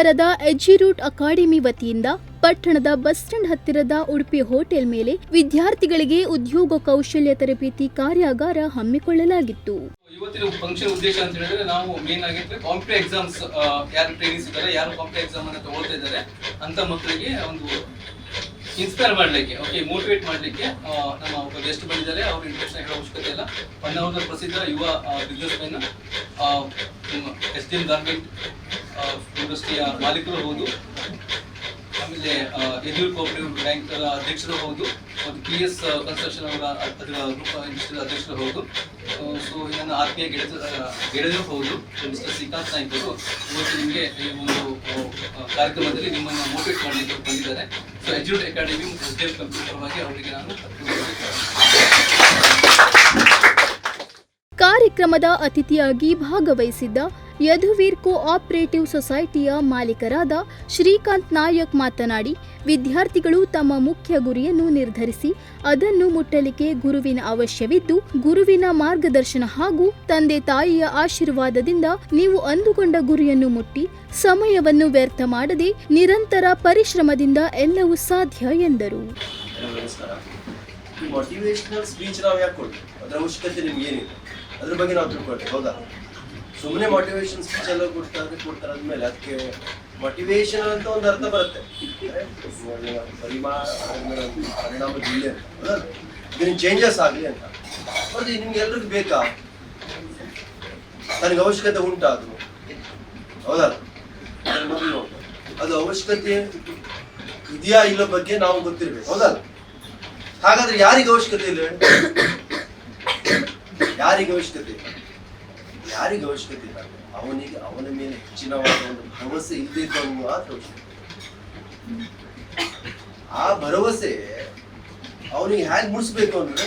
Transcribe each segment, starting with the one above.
ನಗರದ ಎಜಿರೂಟ್ ಅಕಾಡೆಮಿ ವತಿಯಿಂದ ಪಟ್ಟಣದ ಬಸ್ ಸ್ಟ್ಯಾಂಡ್ ಹತ್ತಿರದ ಉಡುಪಿ ಹೋಟೆಲ್ ಮೇಲೆ ವಿದ್ಯಾರ್ಥಿಗಳಿಗೆ ಉದ್ಯೋಗ ಕೌಶಲ್ಯ ತರಬೇತಿ ಕಾರ್ಯಾಗಾರ ಹಮ್ಮಿಕೊಳ್ಳಲಾಗಿತ್ತು. ಇವತ್ತಿನ ಫಂಕ್ಷನ್ ಉದ್ದೇಶ ಅಂತ ಹೇಳಿದ್ರೆ ನಾವು ಮೇನ್ ಆಗಿದ್ರೆ ಕಾಂಪಿಟೇಟಿವ್ ಎಕ್ಸಾಮ್ಸ್ ಯಾರು ಟ್ರೈನಿಂಗ್ಸ್ ಇದ್ದಾರೆ, ಯಾರು ಕಾಂಪಿಟೇಟಿವ್ ಎಕ್ಸಾಮ್ ಅನ್ನ ತಗೊಳ್ತಾ ಇದ್ದಾರೆ ಅಂತ ಮಕ್ಕಳಿಗೆ ಒಂದು ಇನ್ಸ್ಪೈರ್ ಮಾಡ್ಲಿಕ್ಕೆ ಓಕೆ ಮೋಟಿವೇಟ್ ಮಾಡ್ಲಿಕ್ಕೆ ನಮ್ಮ ಒಬ್ಬ ಗೆಸ್ಟ್ ಬಂದಿದ್ದಾರೆ. ಅವ್ರ ಇಂಟ್ರೆಸ್ಟ್ ಹೇಳೋ ಅವಶ್ಯಕತೆ ಇಲ್ಲ. ಹೊನ್ನಾವರದ ಪ್ರಸಿದ್ಧ ಯುವ businessman S D M garment ಇಂಡಸ್ಟ್ರಿಯ ಮಾಲೀಕರು ಹೌದು. ಆಮೇಲೆ ಯದೂರ್ ಕೋಆಪರೇಟಿವ್ ಬ್ಯಾಂಕ್ ಅಧ್ಯಕ್ಷರು ಹೌದು. ಮತ್ತು ಪಿ ಎಸ್ ಕನ್ಸ್ಟ್ರಕ್ಷನ್ ಅವರ ಅದರ ಇಂಡಸ್ಟ್ರಿ ಅಧ್ಯಕ್ಷರು ಹೌದು. ಸೊ ಇದನ್ನು ಆತ್ಮೀಯ ಗೆಳೆದ ಗೆಳೆದರೂ ಹೌದು. ಮಿಸ್ಟರ್ ಶ್ರೀಕಾಂತ್ ನಾಯ್ಕರು. ಇವತ್ತು ನಿಮಗೆ ಈ ಒಂದು ಕಾರ್ಯಕ್ರಮದಲ್ಲಿ ನಿಮ್ಮನ್ನು ಮೋಟಿವೇಟ್ ಮಾಡಲಿಕ್ಕೆ ಬಂದಿದ್ದಾರೆ. ಅಕಾಡೆಮಿ ನಾನು ಕಾರ್ಯಕ್ರಮದ ಅತಿಥಿಯಾಗಿ ಭಾಗವಹಿಸಿದ್ದ ಯದುವೀರ್ ಕೋಆಪರೇಟಿವ್ ಸೊಸೈಟಿಯ ಮಾಲೀಕರಾದ ಶ್ರೀಕಾಂತ್ ನಾಯಕ್ ಮಾತನಾಡಿ ವಿದ್ಯಾರ್ಥಿಗಳು ತಮ್ಮ ಮುಖ್ಯ ಗುರಿಯನ್ನು ನಿರ್ಧರಿಸಿ ಅದನ್ನು ಮುಟ್ಟಲಿಕ್ಕೆ ಗುರುವಿನ ಅವಶ್ಯವಿದ್ದು, ಗುರುವಿನ ಮಾರ್ಗದರ್ಶನ ಹಾಗೂ ತಂದೆ ತಾಯಿಯ ಆಶೀರ್ವಾದದಿಂದ ನೀವು ಅಂದುಕೊಂಡ ಗುರಿಯನ್ನು ಮುಟ್ಟಿ, ಸಮಯವನ್ನು ವ್ಯರ್ಥ ಮಾಡದೆ ನಿರಂತರ ಪರಿಶ್ರಮದಿಂದ ಎಲ್ಲವೂ ಸಾಧ್ಯ ಎಂದರು. ಸುಮ್ಮನೆ ಮೋಟಿವೇಶನ್ ಸ್ಪೀಚ್ ಎಲ್ಲ ಕೊಡ್ತಾರೆ ಕೊಡ್ತಾರೆ ಅದಕ್ಕೆ ಮೋಟಿವೇಶನ್ ಅಂತ ಒಂದು ಅರ್ಥ ಬರುತ್ತೆ. ಪರಿಮಾಣ ಪರಿಣಾಮ ಜಿಲ್ಲೆ ಅಂತ. ಹೌದಾ ಚೇಂಜಸ್ ಆಗಲಿ ಅಂತ. ಅದು ನಿಮ್ಗೆ ಎಲ್ರಿಗೂ ಬೇಕಾ? ನನಗೆ ಅವಶ್ಯಕತೆ ಉಂಟಾ ಅದು ನೋಡು. ಅದು ಅವಶ್ಯಕತೆ ಇದೆಯಾ ಇಲ್ಲ ಬಗ್ಗೆ ನಾವು ಗೊತ್ತಿರ್ಬೇಕು. ಹೌದಲ್ಲ? ಹಾಗಾದ್ರೆ ಯಾರಿಗೆ ಅವಶ್ಯಕತೆ ಇಲ್ಲ? ಯಾರಿಗೆ ಅವಶ್ಯಕತೆ ಇಲ್ಲ? ಯಾರಿಗೆ ಅವಶ್ಯಕತೆ ಇಲ್ಲ? ಅವನಿಗೆ ಅವನ ಮೇಲೆ ಹೆಚ್ಚಿನವಾದ ಒಂದು ಭರವಸೆ ಇದ್ದಿದ್ದವು ಮಾತ್ರ ಆ ಭರವಸೆ ಅವನಿಗೆ ಹೇಗೆ ಮುಡಿಸ್ಬೇಕು ಅಂದ್ರೆ,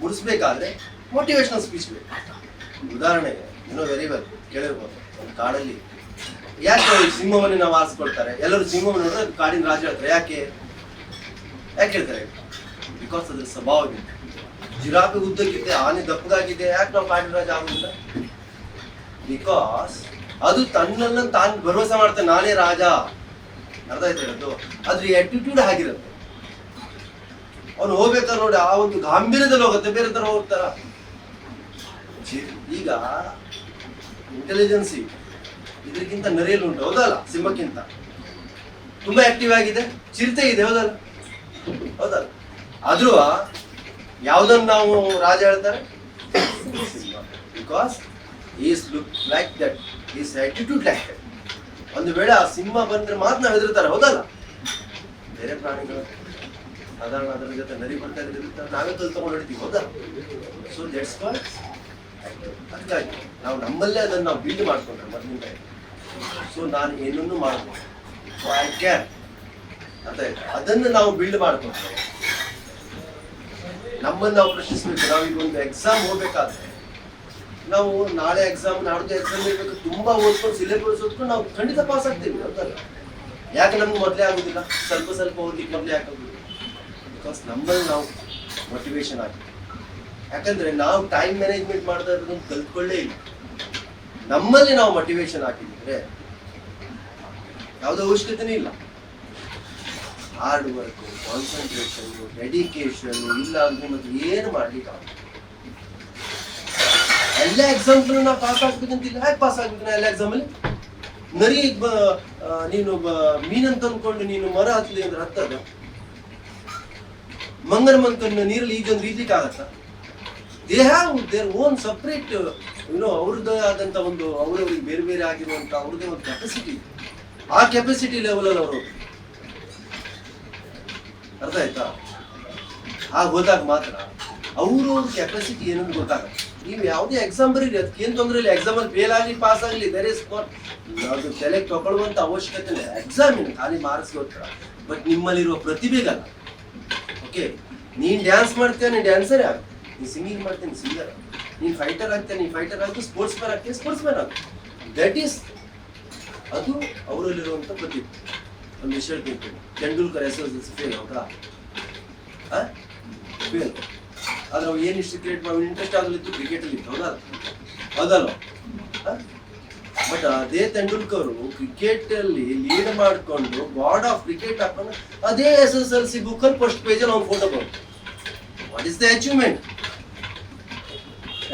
ಮುಡಿಸ್ಬೇಕಾದ್ರೆ ಮೋಟಿವೇಶನಲ್ ಸ್ಪೀಚ್ ಬೇಕು. ಉದಾಹರಣೆಗೆ ಏನೋ ವೆರಿ ವೆಲ್ ಕೇಳಿರ್ಬೋದು. ಒಂದು ಕಾಡಲ್ಲಿ ಯಾಕೆ ಅವ್ರು ಸಿಂಹವನ್ನೇ ನಾವು ಆರಿಸ್ಕೊಳ್ತಾರೆ? ಎಲ್ಲರೂ ಸಿಂಹವನ್ನು ನೋಡಿದ್ರೆ ಕಾಡಿನ ರಾಜ ಹೇಳ್ತಾರೆ ಯಾಕೆ? ಯಾಕೆ ಹೇಳ್ತಾರೆ ಬಿಕಾಸ್ ಅದ್ರ ಸ್ವಭಾವವಿದೆ. ಜಿರಾಪಿ ಉದ್ದಕ್ಕಿದೆ ಆನೆ ದಪ್ಪದಾಗಿದೆ ಯಾಕೆ ನಾವು ಕಾಡಿನ ರಾಜ ಆಗುದಿಲ್ಲ? ಬಿಕಾಸ್ ಅದು ತನ್ನನ್ನ ತಾನು ಭರವಸೆ ಮಾಡ್ತಾನೆ ನಾನೇ ರಾಜ. ಅರ್ಥ ಆಯ್ತು ಹೇಳೋದು? ಅದ್ರ ಆಟಿಟ್ಯೂಡ್ ಆಗಿರುತ್ತೆ ಅವನು ಹೋಗ್ಬೇಕಾದ್ರೆ ನೋಡಿ, ಆ ಒಂದು ಗಾಂಭೀರ್ಯದಲ್ಲಿ ಹೋಗುತ್ತೆ. ಬೇರೆ ತರ ಹೋಗ್ತಾರ? ಈಗ ಇಂಟೆಲಿಜೆನ್ಸಿ ಇದಕ್ಕಿಂತ ನರಿಯಲ್ಲಿ ಉಂಟು. ಹೌದಲ್ಲ? ಸಿಂಹಕ್ಕಿಂತ. ತುಂಬಾ ಆಕ್ಟಿವ್ ಆಗಿದೆ. ಚಿರತೆ ಇದೆ, ಹೌದಲ್ಲ? ಹೌದಲ್ಲ? ಆದ್ರೂ ಯಾವುದನ್ನು ನಾವು ರಾಜ ಹೇಳ್ತಾರೆ? Because is look like that is attitude like that ಒಂದು ವೇಳೆ ಆ ಸಿಂಹ ಬಂದ್ರೆ ಮಾತ್ರ ನಾವು ಹೆದರ್ತಾರೆ, ಹೌದಲ್ಲ? ಬೇರೆ ಪ್ರಾಣಿಗಳು ಸಾಧಾರಣ ಅದರ ಜೊತೆ ನರಿ ಬರ್ತಾ ಇದ್ರೆ ನಾವೇ ಕಲ್ ತಗೊಂಡು ಹೊಡಿತೀವಿ ಹೌದಾ ಸೊ ದಟ್ಸ್ ಕಾಲ್ ಅದಕ್ಕಾಗಿ ನಾವು ನಮ್ಮಲ್ಲೇ ಅದನ್ನು ನಾವು ಬಿಲ್ಡ್ ಮಾಡ್ಕೊಂಡ್ರೆ ಮೊದಲಿಂದ. ಸೊ ನಾನು ಏನನ್ನು ಮಾಡ್ಬೋದು. ಸೊ ಐ ಕ್ಯಾನ್ ಅಂತ ಅದನ್ನು ನಾವು ಬಿಲ್ಡ್ ಮಾಡ್ಕೊಂಡ್ರೆ ನಮ್ಮನ್ನು ನಾವು ಪ್ರಶ್ನಿಸ್ಬೇಕು. ನಾವೀಗ ಒಂದು ಎಕ್ಸಾಮ್ ಹೋಗ್ಬೇಕಾದ್ರೆ ನಾವು ನಾಳೆ ಎಕ್ಸಾಮ್ ನಾಡ್ದು ಎಕ್ಸಾಮ್ ಇರ್ಬೇಕು, ತುಂಬಾ ಓದ್ಕೊಂಡು ಸಿಲೆಬಸ್ ಓದ್ಕೊಂಡು ನಾವು ಖಂಡಿತ ಪಾಸ್ ಆಗ್ತೀವಿ ಅಂತಲ್ಲ ಯಾಕೆ ನಮ್ಗೆ ಮೊದಲೇ ಆಗುದಿಲ್ಲ? ಸ್ವಲ್ಪ ಸ್ವಲ್ಪ ಓದ್ಲಿಕ್ಕೆ ಮೊದಲೇ ಆಗೋದಿಲ್ಲ. ಬಿಕಾಸ್ ನಮ್ಮಲ್ಲಿ ನಾವು ಮೋಟಿವೇಶನ್ ಆಗಿ ಯಾಕಂದ್ರೆ ನಾವು ಟೈಮ್ ಮ್ಯಾನೇಜ್ಮೆಂಟ್ ಮಾಡ್ತಾ ಇರೋದನ್ನ ಕಲ್ತ್ಕೊಳ್ಳೇ ಇಲ್ಲ. ನಮ್ಮಲ್ಲಿ ನಾವು ಮೋಟಿವೇಶನ್ ಹಾಕಿದ್ರೆ ಯಾವುದೋ ಅವಶ್ಯಕತೆನೇ ಇಲ್ಲ. ಹಾರ್ಡ್ ವರ್ಕ್ ಕಾನ್ಸಂಟ್ರೇಷನ್ ಡೆಡಿಕೇಶನ್ ಇಲ್ಲ ಅಂದ್ರೆ ಮತ್ತೆ ಏನು ಮಾಡ್ಲಿಕ್ಕೆ ಆಗಲ್ಲ. ಎಲ್ಲ ಎಕ್ಸಾಮ್ ನಾವು ಪಾಸ್ ಆಗ್ಬೇಕಂತಿಲ್ಲ ಯಾಕೆ ಪಾಸ್ ಆಗ್ಬೇಕು ನಾ ಎಲ್ಲ ಎಕ್ಸಾಮಲ್ಲಿ ನರಿ, ಬ- ನೀನು ಮೀನಂತ ಅಂದ್ಕೊಂಡು ನೀನು ಮರ ಹತ್ತಲಿ ಅಂದ್ರೆ ಹತ್ತದ? ಮಂಗನ ಮಂಕನ್ನ ನೀರಲ್ಲಿ ಈಜೊಂದು ಈಜ್ಲಿಕ್ಕೆ ಆಗತ್ತ? They have their own separate ಏನೋ ಅವ್ರದ್ದೇ ಆದಂತ ಒಂದು, ಅವರವ್ರಿಗೆ ಬೇರೆ ಬೇರೆ ಆಗಿರುವಂತ ಅವ್ರದ್ದೇ ಒಂದು ಕೆಪಾಸಿಟಿ ಆ ಕೆಪಾಸಿಟಿ ಲೆವೆಲ್ ಅಲ್ಲಿ ಅವರು ಅರ್ಥ ಆಯ್ತಾ? ಆ ಹೋದಾಗ ಮಾತ್ರ ಅವ್ರವ್ರ ಕೆಪಾಸಿಟಿ ಏನಂತ ಗೊತ್ತಾಗತ್ತೆ ನೀವು ಯಾವುದೇ ಎಕ್ಸಾಮ್ ಬರೀರಿ ಅದಕ್ಕೆ ಏನು ತೊಂದರೆ ಇಲ್ಲ. ಎಕ್ಸಾಮ್ ಅಲ್ಲಿ ಫೇಲ್ ಆಗಲಿ ಪಾಸ್ ಆಗಲಿ ಇಸ್ ನಾಟ್ ಅದು ತಲೆಗೆ ತಗೊಳ್ಳುವಂತ ಅವಶ್ಯಕತೆ ಇಲ್ಲ. ಎಕ್ಸಾಮ್ ಏನು ಖಾಲಿ ಮಾರ್ಕ್ಸ್ಗೋಸ್ಕರ ಬಟ್ ನಿಮ್ಮಲ್ಲಿರುವ ಪ್ರತಿಭೆಗಲ್ಲ. ಓಕೆ ನೀನು ಡ್ಯಾನ್ಸ್ ಮಾಡ್ತೀಯ, ನೀನ್ ಡ್ಯಾನ್ಸರೇ ಆಗ ನೀನ್ ಸಿಂಗಿಂಗ್ ಮಾಡ್ತೀನಿ ಸಿಂಗರ್ ನೀನ್ ಫೈಟರ್ ಆಗ್ತೀಯ, ನೀನ್ ಫೈಟರ್ ಆಗಿ ಸ್ಪೋರ್ಟ್ಸ್ ಮ್ಯಾನ್ ಆಗ್ತೀಯ ಸ್ಪೋರ್ಟ್ಸ್ ಮ್ಯಾನ್ ಆಗ ದಟ್ ಈಸ್ ಅದು ಅವರಲ್ಲಿರುವಂತ ಪ್ರತಿಭೆ. ಒಂದು ವಿಷಯ ಹೇಳ್ತೀನಿ. ತೆಂಡೂಲ್ಕರ್ ಎಸ್ ಎಸ್ ಫೇಲ್ ಹೌದಾ ಫೇಲ್ ಆದ್ರೆ ಅವ್ ಏನು ಇಷ್ಟು ಕ್ರಿಯೇಟ್ ಮಾಡಿ ಇಂಟ್ರೆಸ್ಟ್ ಆಗಲಿತ್ತು ಕ್ರಿಕೆಟ್ ಅಲ್ಲಿ ಇತ್ತು, ಹೌದಾ? ಹೌದಲ್ಲ ಬಟ್ ಅದೇ ತೆಂಡೂಲ್ಕರ್ ಕ್ರಿಕೆಟ್ ಅಲ್ಲಿ ಲೀಡ್ ಮಾಡ್ಕೊಂಡು ಗಾಡ್ ಆಫ್ ಕ್ರಿಕೆಟ್ ಹಾಕೊಂಡು ಅದೇ S S L C book ಅಲ್ಲಿ ಫಸ್ಟ್ ಪೇಜ್ ಅಲ್ಲಿ ಅವ್ನು ಫೋಟೋ ಬಂತು. What is the achievement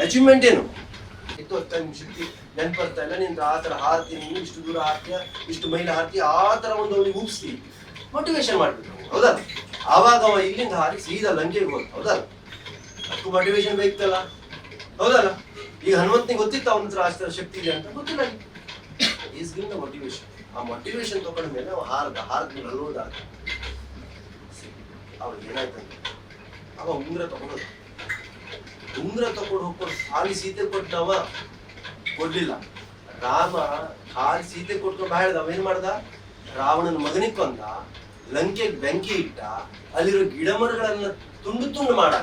achievement ಏನು? ಇತ್ತು ಅತ್ತ ನಿಮ್ ಶಕ್ತಿ ನೆನ್ಪರ್ತಾ ಇಲ್ಲ, ನಿಂದ ಆ ಥರ ಹಾರ್ತೀನಿ ಇಷ್ಟು ದೂರ ಹಾರ್ತೀಯ ಇಷ್ಟು ಮೈಲ್ ಹಾರ್ತೀಯ ಆ ಥರ ಒಂದು ಅವನಿಗೆ ಉಪ್ಸಿ ಮೋಟಿವೇಶನ್ ಮಾಡ್ಬಿಟ್ಟು ಹೌದಾ? ಆವಾಗ ಅವ ಇಲ್ಲಿಂದ ಹಾರಿ ಸೀದಾ ಲಂಕೆಗೆ ಹೋದ? ಅದಕ್ಕೂ ಮೋಟಿವೇಶನ್ ಬೇಕಲ್ಲ ಹೌದಲ್ಲ? ಈಗ ಹನುಮಂತನಿಗೆ ಗೊತ್ತಿತ್ತು ಅವನ ಹತ್ರ ಶಕ್ತಿ ಇದೆ ಅಂತ. ಗೊತ್ತಿಲ್ಲ ಈಸ್ ಗಿನ್ ದ ಮೋಟಿವೇಶನ್ ಆ ಮೋಟಿವೇಶನ್ ತಗೊಂಡ ಮೇಲೆ ಅವ ಹಾರದ ಹಾರದ ಮೇಲೆ ಅಲ್ಲೋದಾಗ ಅವಾಗ ಏನಾಯ್ತಂತ? ಅವ ಉಂಗ್ರ ತಗೊಂಡೋದ. ಉಂಗ್ರ ತಗೊಂಡು ಹೋಗ್ಕೊಂಡು ಖಾಲಿ ಸೀತೆ ಕೊಟ್ಟವ ಕೊಡ್ಲಿಲ್ಲ. ರಾಮ ಖಾಲಿ ಸೀತೆ ಕೊಟ್ಕೊಂಡು ಬಾಳ್ದ, ಅವ ಏನ್ ಮಾಡ್ದ? ರಾವಣನ ಮಗನಿಗೆ ಕೊಂದ ಲಂಕೆಗೆ ಬೆಂಕಿ ಇಟ್ಟ, ಅಲ್ಲಿರೋ ಗಿಡ ಮರಗಳನ್ನ ತುಂಡು ತುಂಡು ಮಾಡ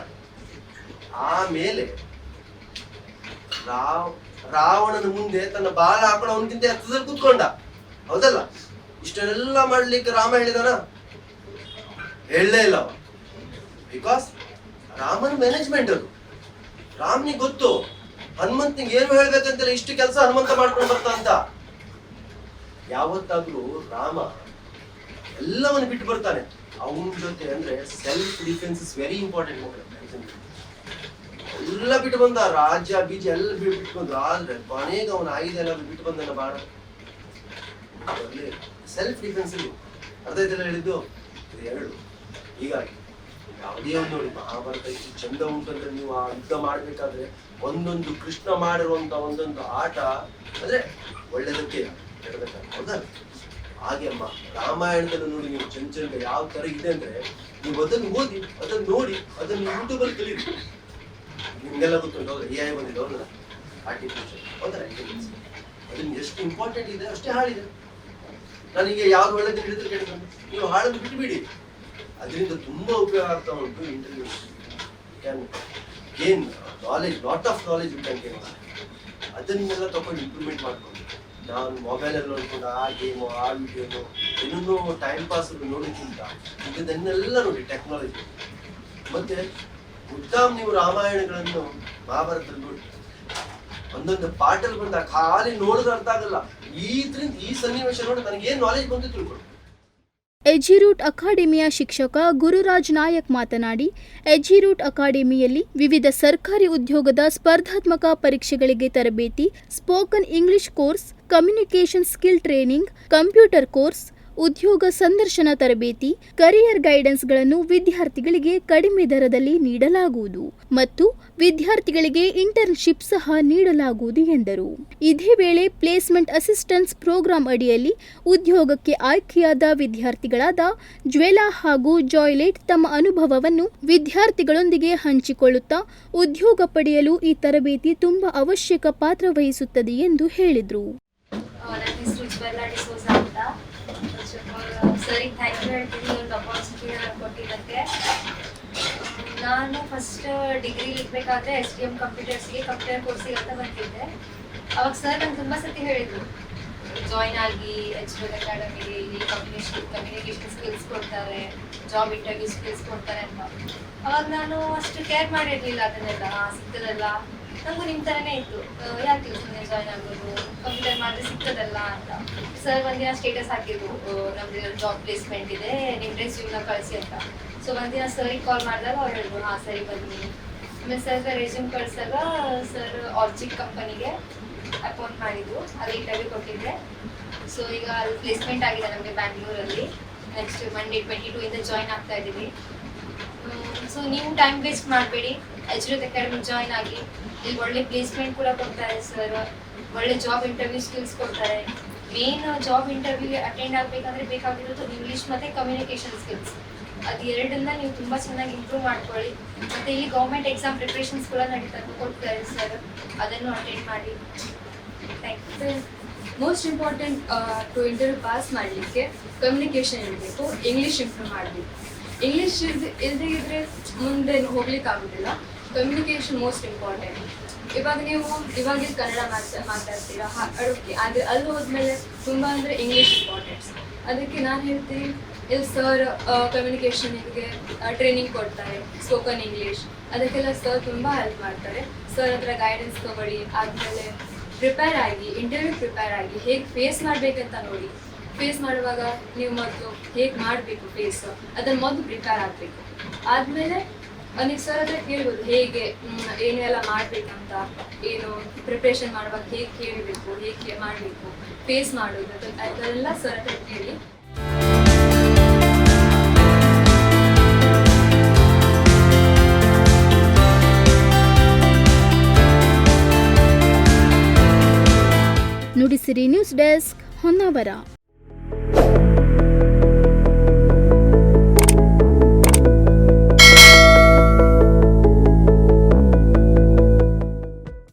ಆಮೇಲೆ ರಾವ್ ರಾವಣನ ಮುಂದೆ ತನ್ನ ಬಾಲ ಹಾಕೊಂಡು ಅವನಿಗಿಂತ ಎತ್ತದಲ್ಲಿ ಕೂತ್ಕೊಂಡ. ಹೌದಲ್ಲ? ಇಷ್ಟನ್ನೆಲ್ಲ ಮಾಡ್ಲಿಕ್ಕೆ ರಾಮ ಹೇಳಿದಾನ? ಹೇಳಲೇ ಇಲ್ಲ ಬಿಕಾಸ್ ರಾಮನ ಮ್ಯಾನೇಜ್ಮೆಂಟ್ ಅದು. ರಾಮನಿಗೆ ಗೊತ್ತು, ಹನುಮಂತನಿಗೆ ಏನು ಹೇಳ್ಬೇಕಂತಿಲ್ಲ ಇಷ್ಟು ಕೆಲಸ ಹನುಮಂತ ಮಾಡ್ಕೊಂಡು ಬರ್ತಾ ಅಂತ. ಯಾವತ್ತಾದ್ರೂ ರಾಮ ಎಲ್ಲವನ್ನು ಬಿಟ್ಟು ಬರ್ತಾನೆ. ಅವನ ಜೊತೆ ಅಂದ್ರೆ self defence is very important ಎಲ್ಲ ಬಿಟ್ಟು ಬಂದ, ರಾಜ್ಯ, ಬೀಜ ಎಲ್ಲ ಬಿಟ್ಟು ಬಂದ ಆದ್ರೆ ಕೊನೆಗೆ ಅವನ ಆಯುಧ ಎಲ್ಲ ಬಿಟ್ಟು ಬಂದಲ್ಲ ಬಾಣ. ಸೆಲ್ಫ್ ಡಿಫೆನ್ಸ್ ಅಲ್ಲಿ. ಅರ್ಥ ಆಯ್ತಲ್ಲ ಹೇಳಿದ್ದು ಎರಡು. ಹೀಗಾಗಿ ಯಾವುದೇ ಒಂದು ನೋಡಿ ಮಹಾಭಾರತ ಇಷ್ಟು ಚಂದ ಉಂಟಂದ್ರೆ ನೀವು ಆ ಯುದ್ಧ ಮಾಡ್ಬೇಕಾದ್ರೆ ಒಂದೊಂದು ಕೃಷ್ಣ ಮಾಡಿರುವಂತ ಒಂದೊಂದು ಆಟ ಅಂದ್ರೆ ಒಳ್ಳೆದಕ್ಕೆ ಹೌದಾ? ಹಾಗೆ ಅಮ್ಮ, ರಾಮಾಯಣದಲ್ಲಿ ನೋಡಿ ನೀವು ಚಂದ ಯಾವ ತರ ಇದೆ ಅಂದ್ರೆ ನೀವು ಅದನ್ನು ಓದಿ, ಅದನ್ನು ನೋಡಿ, ಅದನ್ನು ಯೂಟ್ಯೂಬ್ ಅಲ್ಲಿ ಕಲೀರಿ ನಿಮ್ಗೆಲ್ಲ ಗೊತ್ತುಂಟು ಎ ಐ ಬಂದಿದೆ ಹೌದಾ ಆರ್ಟಿಫಿಷಿಯಲ್ ಒಂಥರ ಇಂಟೆಲಿಜೆನ್ಸ್ ಅದನ್ನ ಎಷ್ಟು ಇಂಪಾರ್ಟೆಂಟ್ ಇದೆ, ಅಷ್ಟೇ ಹಾಳಿದೆ. ನನಗೆ ಯಾರು ಒಳ್ಳೆದು ಹಿಡಿದ್ರೆ ಕೇಳಿದ್ರೆ ನೀವು ಹಾಳನ್ನು ಬಿಟ್ಟುಬಿಡಿ ಅದರಿಂದ ತುಂಬಾ ಉಪಯೋಗ ಆಗ್ತಾ ಉಂಟು intelligence can gain knowledge lot of knowledge can gain ಅದನ್ನೆಲ್ಲ ತಗೊಂಡು ಇಂಪ್ರೂವ್ಮೆಂಟ್ ಮಾಡ್ಕೊಂಡು. ನಾನು ಮೊಬೈಲಲ್ಲಿ ನೋಡ್ಕೊಂಡು ಆ ಗೇಮು ಆ ವಿಡಿಯೋನು ಏನನ್ನೂ ಟೈಮ್ ಪಾಸ್ ನೋಡೋಕ್ಕಿಂತ ಇದನ್ನೆಲ್ಲ ನೋಡಿ ಟೆಕ್ನಾಲಜಿ ಮತ್ತೆ ಉತ್ತಮ್ ನೀವು ರಾಮಾಯಣಗಳನ್ನು ಮಹಾಭಾರತದಲ್ಲಿ ನೋಡಿ ಒಂದೊಂದು ಪಾಠಲ್ಲಿ ಬಂದ ಖಾಲಿ ನೋಡಿದ್ರೆ ಅರ್ಥ ಆಗಲ್ಲ. ಈದ್ರಿಂದ ಈ ಸನ್ನಿವೇಶ ನೋಡಿ ನನಗೆ ಏನ್ ನಾಲೆಜ್ ಬಂತು ತಿಳ್ಕೊಂಡು. ಎಜಿರೂಟ್ ಅಕಾಡೆಮಿಯ ಶಿಕ್ಷಕ ಗುರುರಾಜ್ ನಾಯಕ್ ಮಾತನಾಡಿ ಎಜಿರೂಟ್ ಅಕಾಡೆಮಿಯಲ್ಲಿ ವಿವಿಧ ಸರ್ಕಾರಿ ಉದ್ಯೋಗದ ಸ್ಪರ್ಧಾತ್ಮಕ ಪರೀಕ್ಷೆಗಳಿಗೆ ತರಬೇತಿ spoken English course communication skill training computer course ಉದ್ಯೋಗ ಸಂದರ್ಶನ ತರಬೇತಿ ಕರಿಯರ್ ಗೈಡೆನ್ಸ್ಗಳನ್ನು ವಿದ್ಯಾರ್ಥಿಗಳಿಗೆ ಕಡಿಮೆ ದರದಲ್ಲಿ ನೀಡಲಾಗುವುದು ಮತ್ತು ವಿದ್ಯಾರ್ಥಿಗಳಿಗೆ ಇಂಟರ್ನ್ಶಿಪ್ ಸಹ ನೀಡಲಾಗುವುದು ಎಂದರು. ಇದೇ ವೇಳೆ ಪ್ಲೇಸ್ಮೆಂಟ್ ಅಸಿಸ್ಟೆನ್ಸ್ ಪ್ರೋಗ್ರಾಂ ಅಡಿಯಲ್ಲಿ ಉದ್ಯೋಗಕ್ಕೆ ಆಯ್ಕೆಯಾದ ವಿದ್ಯಾರ್ಥಿಗಳಾದ ಜ್ವೆಲಾ ಹಾಗೂ ಜಾಯ್ಲೆಟ್ ತಮ್ಮ ಅನುಭವವನ್ನು ವಿದ್ಯಾರ್ಥಿಗಳೊಂದಿಗೆ ಹಂಚಿಕೊಳ್ಳುತ್ತಾ ಉದ್ಯೋಗ ಪಡೆಯಲು ಈ ತರಬೇತಿ ತುಂಬಾ ಅವಶ್ಯಕ ಪಾತ್ರ ವಹಿಸುತ್ತದೆ ಎಂದು ಹೇಳಿದರು. ಸರಿಗೆ ಥ್ಯಾಂಕ್ ಯು ಹೇಳ್ತೀನಿ. ಒಂದು ನನಗೆ ಕೊಟ್ಟಿದ್ದಕ್ಕೆ. ನಾನು ಫಸ್ಟ್ ಡಿಗ್ರಿ ಇರಬೇಕಾದ್ರೆ ಎಸ್ ಡಿ ಎಂ ಕಂಪ್ಯೂಟರ್ಸ್ಗೆ ಕಂಪ್ಯೂಟರ್ ಕೋರ್ಸಿಗೆ ಅಂತ ಬಂದಿದ್ದೆ. ಅವಾಗ ಸರ್ ನಂಗೆ ತುಂಬ ಸತಿ ಹೇಳಿದ್ರು ಜಾಯ್ನ್ ಆಗಿ ಎಚ್ ಡಿ ಅಕಾಡೆಮಿಗೆ ಇಲ್ಲಿ ಕಮ್ಯುನಿಕೇಶನ್ ಕಮ್ಯುನಿಕೇಶನ್ ಸ್ಕಿಲ್ಸ್ ಕೊಡ್ತಾರೆ ಜಾಬ್ ಇಂಟರ್ವ್ಯೂ ಸ್ಕಿಲ್ಸ್ ಕೊಡ್ತಾರೆ ಅಂತ. ಅವಾಗ ನಾನು ಅಷ್ಟು ಕೇರ್ ಮಾಡಿರಲಿಲ್ಲ ಅದನ್ನೆಲ್ಲ ಆ, ನಂಗೂ ನಿಮ್ಮ ಥರನೇ ಇತ್ತು. ಯಾಕೆ ಸುಮ್ಮನೆ ಜಾಯ್ನ್ ಆಗೋದು? ಕಂಪ್ಯೂಟರ್ ಮಾಡಿದ್ರೆ ಸಿಗ್ತದಲ್ಲ ಅಂತ. ಸರ್ ಒಂದಿನ ಸ್ಟೇಟಸ್ ಹಾಕಿದ್ರು. ನಮಗೆ ಜಾಬ್ ಪ್ಲೇಸ್ಮೆಂಟ್ ಇದೆ. ನಿಮ್ಮ ರೆಸ್ಯೂಮ್ನ ಕಳಿಸಿ ಅಂತ. ಸೊ ಒಂದಿನ ಸರಿಗೆ ಕಾಲ್ ಮಾಡಿದಾಗ ಅವ್ರು ಹೇಳಿದ್ರು, ಹಾಂ, ಸರಿ ಬನ್ನಿ. ಸರ್ ರೆಸ್ಯೂಮ್ ಕಳಿಸಿದಾಗ ಸರ್ ಆರ್ಜಿಕ್ ಕಂಪನಿಗೆ ಅಪಾಯಿಂಟ್ ಮಾಡಿದ್ರು. ಅಲ್ಲಿ ಇಂಟರ್ವ್ಯೂ ಕೊಟ್ಟಿದ್ದೆ ಸೊ ಈಗ ಅಲ್ಲಿ ಪ್ಲೇಸ್ಮೆಂಟ್ ಆಗಿದೆ ನಮಗೆ ಬ್ಯಾಂಗ್ಳೂರಲ್ಲಿ ನೆಕ್ಸ್ಟ್ ಮಂಡೇ ಟ್ವೆಂಟಿ ಟೂ ಇಂದ ಜಾಯ್ನ್ ಆಗ್ತಾ ಇದ್ದೀವಿ ಸೊ ನೀವು ಟೈಮ್ ವೇಸ್ಟ್ ಮಾಡಬೇಡಿ. ಎಚ್ ಅಕಾಡೆಮಿ ಜಾಯ್ನ್ ಆಗಿ. ಇಲ್ಲಿ ಒಳ್ಳೆ ಪ್ಲೇಸ್ಮೆಂಟ್ ಕೂಡ ಕೊಡ್ತಾರೆ ಸರ್ ಒಳ್ಳೆ ಜಾಬ್ ಇಂಟರ್ವ್ಯೂ ಸ್ಕಿಲ್ಸ್ ಕೊಡ್ತಾರೆ. ಮೇನ್ ಜಾಬ್ ಇಂಟರ್ವ್ಯೂ ಅಟೆಂಡ್ ಆಗಬೇಕಂದ್ರೆ ಬೇಕಾಗಿರೋದು ಇಂಗ್ಲೀಷ್ ಮತ್ತು ಕಮ್ಯುನಿಕೇಷನ್ ಸ್ಕಿಲ್ಸ್ ಅದು ಎರಡನ್ನ ನೀವು ತುಂಬ ಚೆನ್ನಾಗಿ ಇಂಪ್ರೂವ್ ಮಾಡ್ಕೊಳ್ಳಿ. ಮತ್ತು ಇಲ್ಲಿ ಗೌರ್ಮೆಂಟ್ ಎಕ್ಸಾಮ್ ಪ್ರಿಪ್ರೇಷನ್ಸ್ ಕೂಡ ನಡೀತಾ ಕೊಡ್ತಾರೆ ಸರ್ ಅದನ್ನು ಅಟೆಂಡ್ ಮಾಡಿ. Thank you most important to interview pass ಮಾಡಲಿಕ್ಕೆ ಕಮ್ಯುನಿಕೇಷನ್ ಇರಬೇಕು ಇಂಗ್ಲೀಷ್ ಇಂಪ್ರೂವ್ ಮಾಡಬೇಕು. ಇಂಗ್ಲೀಷ್ ಇಲ್ದೇ ಇದ್ರೆ ಮುಂದೆ ಹೋಗ್ಲಿಕ್ಕೆ ಆಗೋದಿಲ್ಲ ಕಮ್ಯುನಿಕೇಷನ್ ಮೋಸ್ಟ್ ಇಂಪಾರ್ಟೆಂಟ್ ಇವಾಗ ನೀವು ಇವಾಗ ಕನ್ನಡ ಮಾತಾ, ಮಾತಾಡ್ತೀರಾ? ಅಡುಗೆ. ಆದರೆ ಅಲ್ಲಿ ಹೋದ್ಮೇಲೆ ತುಂಬ ಅಂದರೆ ಇಂಗ್ಲೀಷ್ ಇಂಪಾರ್ಟೆಂಟ್ ಅದಕ್ಕೆ ನಾನು ಹೇಳ್ತೀನಿ, ಇಲ್ಲಿ ಸರ್ ಕಮ್ಯುನಿಕೇಷನಿಗೆ ಟ್ರೈನಿಂಗ್ ಕೊಡ್ತಾರೆ ಸ್ಪೋಕನ್ ಇಂಗ್ಲೀಷ್ ಅದಕ್ಕೆಲ್ಲ ಸರ್ ತುಂಬ ಹೆಲ್ಪ್ ಮಾಡ್ತಾರೆ. ಸರ್ ಹತ್ರ ಗೈಡೆನ್ಸ್ ತಗೊಳ್ಳಿ, ಆದಮೇಲೆ ಪ್ರಿಪೇರ್ ಆಗಿ ಇಂಟರ್ವ್ಯೂ ಪ್ರಿಪೇರ್ ಆಗಿ ಹೇಗೆ ಫೇಸ್ ಮಾಡಬೇಕಂತ ನೋಡಿ. ಫೇಸ್ ಮಾಡುವಾಗ ನೀವು ಮೊದಲು ಹೇಗೆ ಮಾಡಬೇಕು ಫೇಸ್ ಅದನ್ನು ಮೊದಲು ಪ್ರಿಪೇರ್ ಆಗಬೇಕು. ಆದಮೇಲೆ ನೀವು ಸರ್ ಹತ್ರ ಕೇಳ್ಬೋದು, ಹೇಗೆ ಏನೆಲ್ಲ ಮಾಡಬೇಕಂತ, ಏನು ಪ್ರಿಪ್ರೇಷನ್ ಮಾಡುವಾಗ ಹೇಗೆ ಕೇಳಬೇಕು, ಹೇಗೆ ಮಾಡಬೇಕು ಫೇಸ್ ಮಾಡೋದು ಅದೆಲ್ಲ ಸರ್ ಹತ್ರ ಕೇಳಿ. Nudisiri news desk Honnavar.